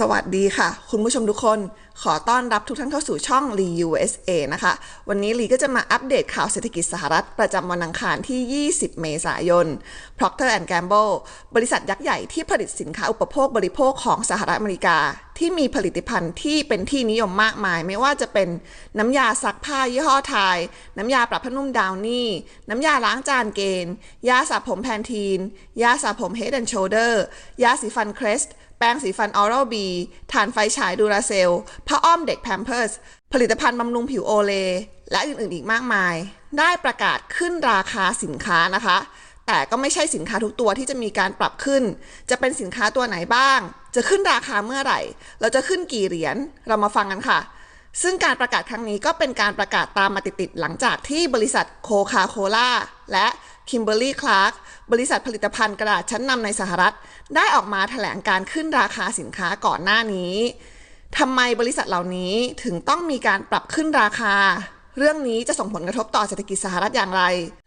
สวัสดีค่ะ คุณผู้ชมทุกคน ขอต้อนรับทุกท่านเข้าสู่ช่อง Lee USA นะคะ วันนี้ลีก็จะมาอัปเดตข่าวเศรษฐกิจสหรัฐ ประจำวันอังคารที่ 20 เมษายน Procter Gamble บริษัทยักษ์ใหญ่ที่ผลิตสินค้าอุปโภคบริโภคของสหรัฐอเมริกา ที่มีผลิตภัณฑ์ที่เป็นที่นิยมมากมาย ไม่ว่าจะเป็นน้ำยาซักผ้ายี่ห้อไทย น้ำยาปรับผ้านุ่มดาวนี่น้ำยาล้างจานเกนยาสระผมแพนทีน ยาสระผม Head and Shoulder ยาสีฟันครส แป้งสีฟันออรัลบีถ่านไฟฉายดูราเซลผ้าอ้อมเด็กแพมเพิร์สผลิตภัณฑ์บำรุงผิวโอเล และอื่นๆอีกมากมาย ได้ประกาศขึ้นราคาสินค้านะคะ แต่ก็ไม่ใช่สินค้าทุกตัวที่จะมีการปรับขึ้น จะเป็นสินค้าตัวไหนบ้าง จะขึ้นราคาเมื่อไหร่ เราจะขึ้นกี่เหรียญเรามาฟังกันค่ะซึ่งการประกาศครั้งนี้ก็เป็นการประกาศตามมาติดๆหลังจากที่บริษัทโคคาโคล่าและ คิมเบอร์รี่ คลาร์ก บริษัทผลิตภัณฑ์กระดาษชั้นนำในสหรัฐ ได้ออกมาแถลงการขึ้นราคาสินค้าก่อนหน้านี้ทำไมบริษัทเหล่านี้ถึงต้องมีการปรับขึ้นราคา เรื่องนี้จะส่งผลกระทบต่อเศรษฐกิจสหรัฐอย่างไร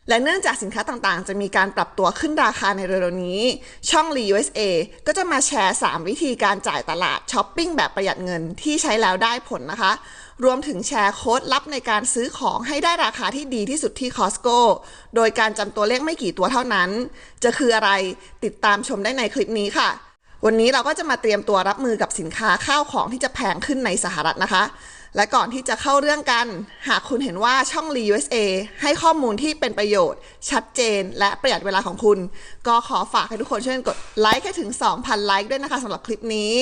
และเนื่องจากสินค้าต่างๆ จะมีการปรับตัวขึ้นราคาในเร็วๆนี้ ช่อง Lee USA ก็จะมาแชร์ 3 วิธีการจ่ายตลาดช้อปปิ้งแบบประหยัดเงินที่ใช้แล้วได้ผลนะคะ รวมถึงแชร์โค้ดลับในการซื้อของให้ได้ราคาที่ดีที่สุดที่ Costco โดยการจำตัวเลขไม่กี่ตัวเท่านั้น จะคืออะไรติดตามชมได้ในคลิปนี้ค่ะ วันนี้เราก็จะมาเตรียมตัวรับมือกับสินค้าข้าวของที่จะแพงขึ้นในสหรัฐนะคะและก่อนที่จะเข้าเรื่องกัน หากคุณเห็นว่าช่อง Lee USA ให้ข้อมูลที่เป็นประโยชน์ ชัดเจน และประหยัดเวลาของคุณ ก็ขอฝากให้ทุกคนช่วยกดไลค์ให้ถึง 2,000 ไลค์ด้วยนะคะสำหรับคลิปนี้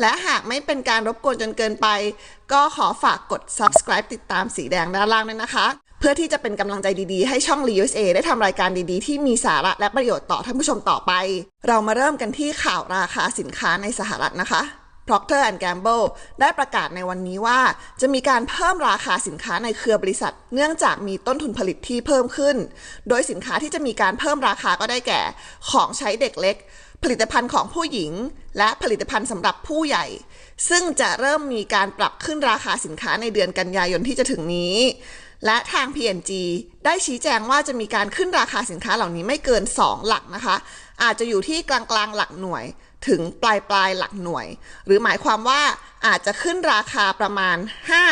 และหากไม่เป็นการรบกวนจนเกินไป ก็ขอฝากกด subscribe ติดตามสีแดงด้านล่างด้วยนะคะ เพื่อที่จะเป็นกำลังใจดีๆ ให้ช่อง Lee USA ได้ทำรายการดีๆ ที่มีสาระและประโยชน์ต่อท่านผู้ชมต่อไป เรามาเริ่มกันที่ข่าวราคาสินค้าในสหรัฐนะคะ Procter Gamble ได้ประกาศในวันนี้ว่า จะมีการเพิ่มราคาสินค้าในเครือบริษัท เนื่องจากมีต้นทุนผลิตที่เพิ่มขึ้น โดยสินค้าที่จะมีการเพิ่มราคาก็ได้แก่ ของใช้เด็กเล็ก ผลิตภัณฑ์ของผู้หญิง และผลิตภัณฑ์สำหรับผู้ใหญ่ ซึ่งจะเริ่มมีการปรับขึ้นราคาสินค้าในเดือนกันยายนที่จะถึงนี้และทาง P&G ได้ชี้แจงว่าจะมีการขึ้นราคาสินค้าเหล่านี้ไม่เกิน 2 หลักนะคะ อาจจะอยู่ที่กลางๆหลักหน่วย ถึงปลายปลายหลักหน่วย หรือหมายความว่าอาจจะขึ้นราคาประมาณ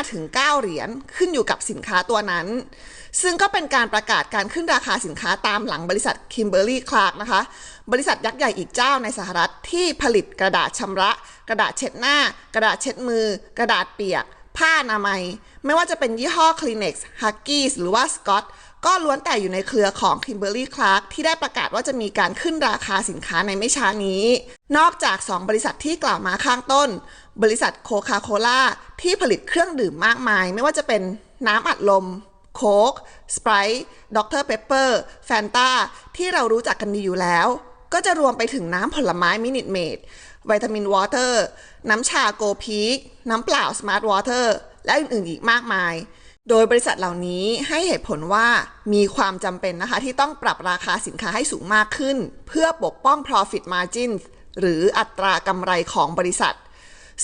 5-9 เหรียญขึ้นอยู่กับสินค้าตัวนั้น ซึ่งก็เป็นการประกาศการขึ้นราคาสินค้าตามหลังบริษัท Kimberly Clark นะคะ บริษัทยักษ์ใหญ่อีกเจ้าในสหรัฐที่ผลิตกระดาษชำระ กระดาษเช็ดหน้า กระดาษเช็ดมือ กระดาษเปียก ผ้าอนามัย ไม่ว่าจะเป็นยี่ห้อ Kleenex Huggies หรือว่า Scott ก็ล้วนแต่อยู่ในเครือของ Kimberly Clark ที่ได้ประกาศว่าจะมีการขึ้นราคาสินค้าในไม่ช้านี้ นอกจาก 2 บริษัทที่กล่าวมาข้างต้น บริษัทโคคาโคล่าที่ผลิตเครื่องดื่มมากมาย ไม่ว่าจะเป็นน้ำอัดลม โค้กสไปร์ดรเปปเปอร์แฟนตาที่เรารู้จักกันดีอยู่แล้ว ก็จะรวมไปถึงน้ำผลไม้มินิทเมดวิตามินวอเตอร์น้ำชาโกพีคน้ำเปล่าสมาร์ทวอเตอร์และอื่นๆอีกมากมาย โดยบริษัทเหล่านี้ให้เหตุผลว่ามีความจำเป็นนะคะ ที่ต้องปรับราคาสินค้าให้สูงมากขึ้น เพื่อปกป้อง profit margin หรืออัตรากำไรของบริษัท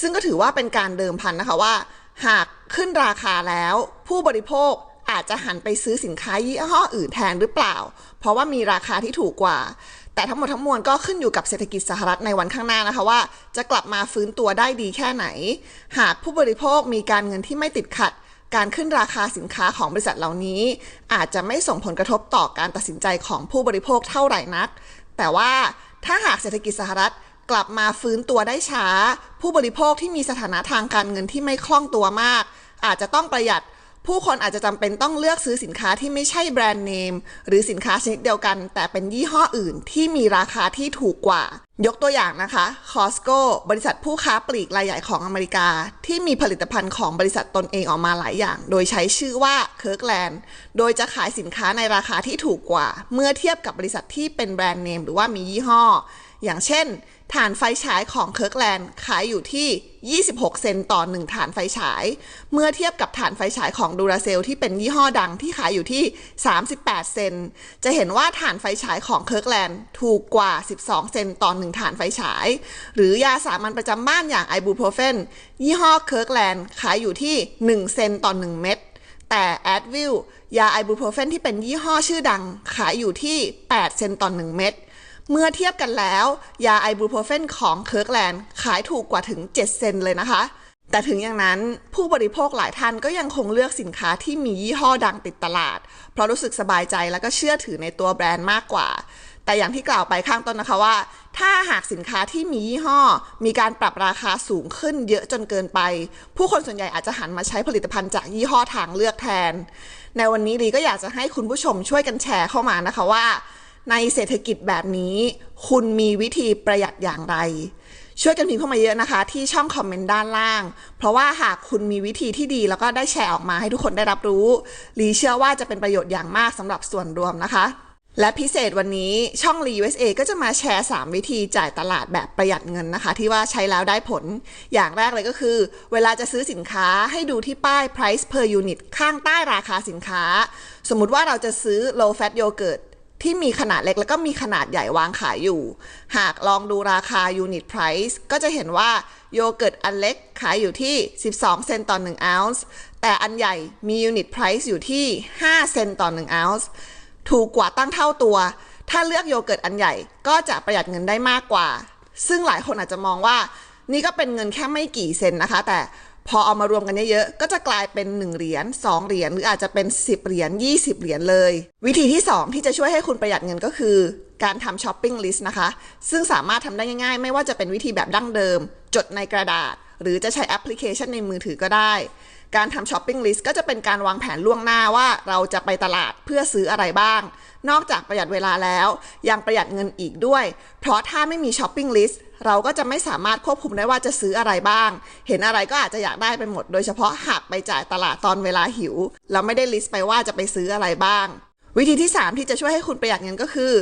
ซึ่งก็ถือว่าเป็นการเดิมพันนะคะว่า หากขึ้นราคาแล้ว ผู้บริโภคอาจจะหันไปซื้อสินค้ายี่ห้ออื่นแทนหรือเปล่า เพราะว่ามีราคาที่ถูกกว่า แต่ทั้งหมดทั้งมวลก็ขึ้นอยู่กับเศรษฐกิจสหรัฐในวันข้างหน้านะคะว่า จะกลับมาฟื้นตัวได้ดีแค่ไหน หากผู้บริโภคมีการเงินที่ไม่ติดขัด การขึ้นราคาสินค้าของบริษัทเหล่านี้ อาจจะไม่ส่งผลกระทบต่อการตัดสินใจของผู้บริโภคเท่าไหร่นัก แต่ว่าถ้าหากเศรษฐกิจสหรัฐกลับมาฟื้นตัวได้ช้า ผู้บริโภคที่มีสถานะทางการเงินที่ไม่คล่องตัวมาก อาจจะต้องประหยัด ผู้คนอาจจะจำเป็นต้องเลือกซื้อสินค้าที่ไม่ใช่แบรนด์เนมหรือสินค้าชนิดเดียวกัน แต่เป็นยี่ห้ออื่นที่มีราคาที่ถูกกว่า ยกตัวอย่างนะคะ Costco บริษัทผู้ค้าปลีกรายใหญ่ของอเมริกา ที่มีผลิตภัณฑ์ของบริษัทตนเองออกมาหลายอย่าง โดยใช้ชื่อว่า Kirkland โดยจะขายสินค้าในราคาที่ถูกกว่า เมื่อเทียบกับบริษัทที่เป็นแบรนด์เนมหรือว่ามียี่ห้อ อย่างเช่น ฐานไฟฉายของเคิร์กแลนด์ขายอยู่ที่ 26 เซนต์ต่อ 1 ฐานไฟฉาย เมื่อเทียบกับฐานไฟฉายของดูราเซลที่เป็นยี่ห้อดังที่ขายอยู่ที่ 38 เซนต์จะเห็นว่าฐานไฟฉายของเคิร์กแลนด์ถูกกว่า 12 เซนต์ต่อ 1 ฐานไฟฉาย หรือยาสามัญประจำบ้านอย่างไอบูโพรเฟนยี่ห้อเคิร์กแลนด์ขายอยู่ที่ 1 เซนต์ต่อ 1 เม็ดแต่แอดวิลยาไอบูโพรเฟนที่เป็นยี่ห้อชื่อดังขายอยู่ที่ 8 เซนต์ต่อ 1 เม็ด เมื่อเทียบกันแล้ว ยาไอบูโพรเฟนของเคิร์กแลนด์ขายถูกกว่าถึง 7 เซนเลยนะคะ แต่ถึงอย่างนั้นผู้บริโภคหลายท่านก็ยังคงเลือกสินค้าที่มียี่ห้อดังติดตลาด เพราะรู้สึกสบายใจแล้วก็เชื่อถือในตัวแบรนด์มากกว่า แต่อย่างที่กล่าวไปข้างต้นนะคะว่า ถ้าหากสินค้าที่มียี่ห้อ มีการปรับราคาสูงขึ้นเยอะจนเกินไป ผู้คนส่วนใหญ่อาจจะหันมาใช้ผลิตภัณฑ์จากยี่ห้อทางเลือกแทน ในวันนี้ลีก็อยากจะให้คุณผู้ชมช่วยกันแชร์เข้ามานะคะว่า ในเศรษฐกิจแบบนี้ คุณมีวิธีประหยัดอย่างไร ช่วยกันพิมพ์เข้ามาเยอะนะคะ ที่ช่องคอมเมนต์ด้านล่าง เพราะว่าหากคุณมีวิธีที่ดีแล้วก็ได้แชร์ออกมาให้ทุกคนได้รับรู้ลีเชื่อว่าจะเป็นประโยชน์อย่างมากสำหรับส่วนรวมนะคะและพิเศษวันนี้ช่องลี USA ก็จะมาแชร์ 3 วิธีจ่ายตลาดแบบประหยัดเงินนะคะ ที่ว่าใช้แล้วได้ผล อย่างแรกเลยก็คือ เวลาจะซื้อสินค้าให้ดูที่ป้าย price per unit ข้างใต้ราคาสินค้า สมมุติว่าเราจะซื้อ low fat yogurt ที่มีขนาดเล็กแล้วก็มีขนาดใหญ่วางขายอยู่ หากลองดูราคา unit price ก็จะเห็นว่าโยเกิร์ตอันเล็กขายอยู่ที่ 12 เซนต์ต่อ1 ounce แต่อันใหญ่มี unit price อยู่ที่ 5 เซนต์ต่อ1 ounce ถูกกว่าตั้งเท่าตัว ถ้าเลือกโยเกิร์ตอันใหญ่ก็จะประหยัดเงินได้มากกว่า ซึ่งหลายคนอาจจะมองว่า นี่ก็เป็นเงินแค่ไม่กี่เซนนะคะ แต่ พอเอามารวมกันเยอะๆก็จะกลายเป็น 1 เหรียญ2เหรียญหรืออาจจะเป็น 10 เหรียญ20 เหรียญเลย วิธีที่ 2 ที่จะช่วยให้คุณประหยัดเงินก็คือ การทำช้อปปิ้งลิสต์นะคะ ซึ่งสามารถทำได้ง่ายๆ ไม่ว่าจะเป็นวิธีแบบดั้งเดิม จดในกระดาษ หรือจะใช้แอปพลิเคชันในมือถือก็ได้ การทำช้อปปิ้งลิสต์ก็จะเป็นการวางแผนล่วงหน้าว่าเราจะไปตลาดเพื่อซื้ออะไรบ้าง นอกจากประหยัดเวลาแล้ว ยังประหยัดเงินอีกด้วย เพราะถ้าไม่มีช้อปปิ้งลิสต์เราก็จะไม่สามารถควบคุมได้ว่าจะซื้ออะไรบ้าง เห็นอะไรก็อาจจะอยากได้ไปหมด โดยเฉพาะหากไปจ่ายตลาดตอนเวลาหิว เราไม่ได้ลิสต์ไปว่าจะไปซื้ออะไรบ้าง วิธีที่ 3 ที่จะช่วยให้คุณประหยัดเงินก็คือ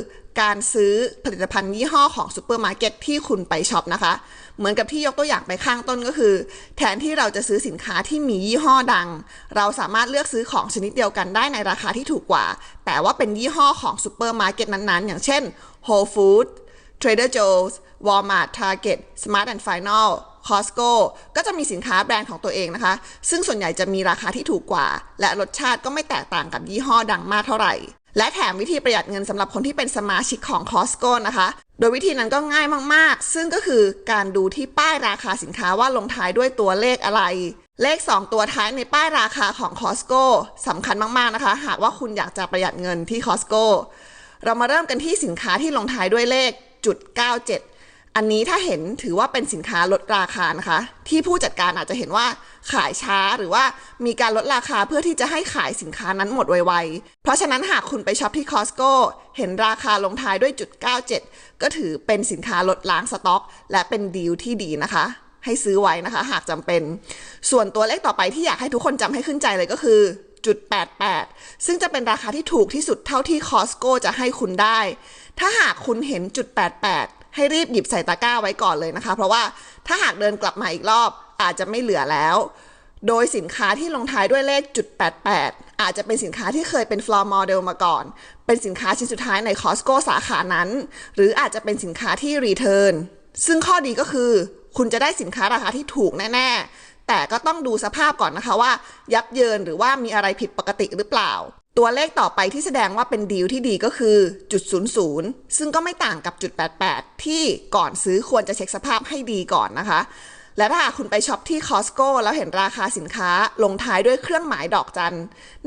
การซื้อผลิตภัณฑ์ยี่ห้อของซูเปอร์มาร์เก็ตที่คุณไปช็อปนะคะ เหมือนกับที่ยกตัวอย่างไปข้างต้นก็คือ แทนที่เราจะซื้อสินค้าที่มียี่ห้อดัง เราสามารถเลือกซื้อของชนิดเดียวกันได้ในราคาที่ถูกกว่า แต่ว่าเป็นยี่ห้อของซูเปอร์มาร์เก็ตนั้นๆ อย่างเช่น Whole Foods Trader Joe's Walmart Target Smart and Final Costco ก็จะมีสินค้าแบรนด์ของตัวเองนะคะ ซึ่งส่วนใหญ่จะมีราคาที่ถูกกว่า และรสชาติก็ไม่แตกต่างกับยี่ห้อดังมากเท่าไหร่ และแถมวิธีประหยัดเงินสำหรับคนที่เป็นสมาชิกของ Costco นะคะ โดยวิธีนั้นก็ง่ายมากๆ ซึ่งก็คือการดูที่ป้ายราคาสินค้าว่าลงท้ายด้วยตัวเลขอะไร เลข 2 ตัวท้ายในป้ายราคาของ Costco สำคัญมากๆนะคะ หากว่าคุณอยากจะประหยัดเงินที่ Costco เรามาเริ่มกันที่สินค้าที่ลงท้ายด้วยเลขจุด97 อันนี้ถ้าเห็นถือว่าเป็นสินค้าลดราคานะคะ ที่ผู้จัดการอาจจะเห็นว่าขายช้าหรือว่ามีการลดราคาเพื่อที่จะให้ขายสินค้านั้นหมดไวๆ เพราะฉะนั้นหากคุณไปช็อปที่ Costco เห็นราคาลงท้ายด้วยจุด97 ก็ถือเป็นสินค้าลดล้างสต็อก และเป็นดีลที่ดีนะคะ ให้ซื้อไว้นะคะ หากจำเป็น ส่วนตัวเลขต่อไปที่อยากให้ทุกคนจำให้ขึ้นใจเลยก็คือจุด88 ซึ่งจะเป็นราคาที่ถูกที่สุดเท่าที่ Costco จะให้คุณได้ ถ้าหากคุณเห็นจุด88 ให้รีบหยิบใส่ตะกร้าไว้ก่อนเลยนะคะ เพราะว่าถ้าหากเดินกลับมาอีกรอบอาจจะไม่เหลือแล้ว โดยสินค้าที่ลงท้ายด้วยเลขจุด88 อาจจะเป็นสินค้าที่เคยเป็น floor model มาก่อน เป็นสินค้าชิ้นสุดท้ายใน Costco สาขานั้น หรืออาจจะเป็นสินค้าที่ return ซึ่งข้อดีก็คือ คุณจะได้สินค้าราคาที่ถูกแน่ๆแต่ก็ต้องดูสภาพก่อนนะคะว่า ยับเยินหรือว่ามีอะไรผิดปกติหรือเปล่า ตัวเลขต่อไปที่แสดงว่าเป็นดีลที่ดีก็คือจุด00 ซึ่งก็ไม่ต่างกับจุด88 ที่ก่อนซื้อควรจะเช็คสภาพให้ดีก่อนนะคะ และถ้าหากคุณไปช็อปที่ Costco แล้วเห็นราคาสินค้าลงท้ายด้วยเครื่องหมายดอกจัน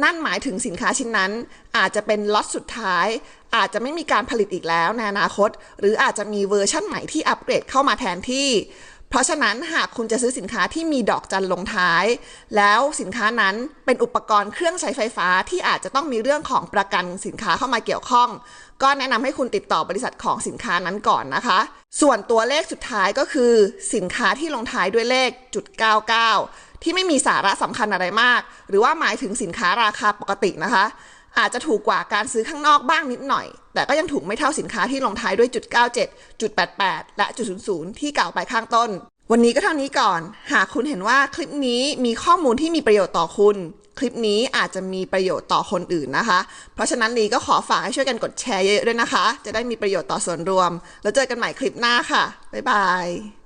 นั่นหมายถึงสินค้าชิ้นนั้น อาจจะเป็นล็อตสุดท้าย อาจจะไม่มีการผลิตอีกแล้วในอนาคต หรืออาจจะมีเวอร์ชั่นใหม่ที่อัปเกรดเข้ามาแทนที่ เพราะฉะนั้นหากคุณจะซื้อสินค้าที่มีดอกจันลงท้าย แล้วสินค้านั้นเป็นอุปกรณ์เครื่องใช้ไฟฟ้าที่อาจจะต้องมีเรื่องของประกันสินค้าเข้ามาเกี่ยวข้อง ก็แนะนำให้คุณติดต่อบริษัทของสินค้านั้นก่อนนะคะ ส่วนตัวเลขสุดท้ายก็คือ สินค้าที่ลงท้ายด้วยเลขจุด99ที่ไม่มีสาระสำคัญอะไรมาก หรือว่าหมายถึงสินค้าราคาปกตินะคะ อาจจะถูกกว่าการซื้อข้างนอกบ้างนิดหน่อย แต่ก็ยังถูกไม่เท่าสินค้าที่ลงท้ายด้วยจุด97จุด88 และจุด00 ที่กล่าวไปข้างต้น วันนี้ก็เท่านี้ก่อน หากคุณเห็นว่าคลิปนี้มีข้อมูลที่มีประโยชน์ต่อคุณ คลิปนี้อาจจะมีประโยชน์ต่อคนอื่นนะคะ เพราะฉะนั้นลีก็ขอฝากให้ช่วยกันกดแชร์เยอะๆด้วยนะคะ จะได้มีประโยชน์ต่อส่วนรวม แล้วเจอกันใหม่คลิปหน้าค่ะบ๊ายบาย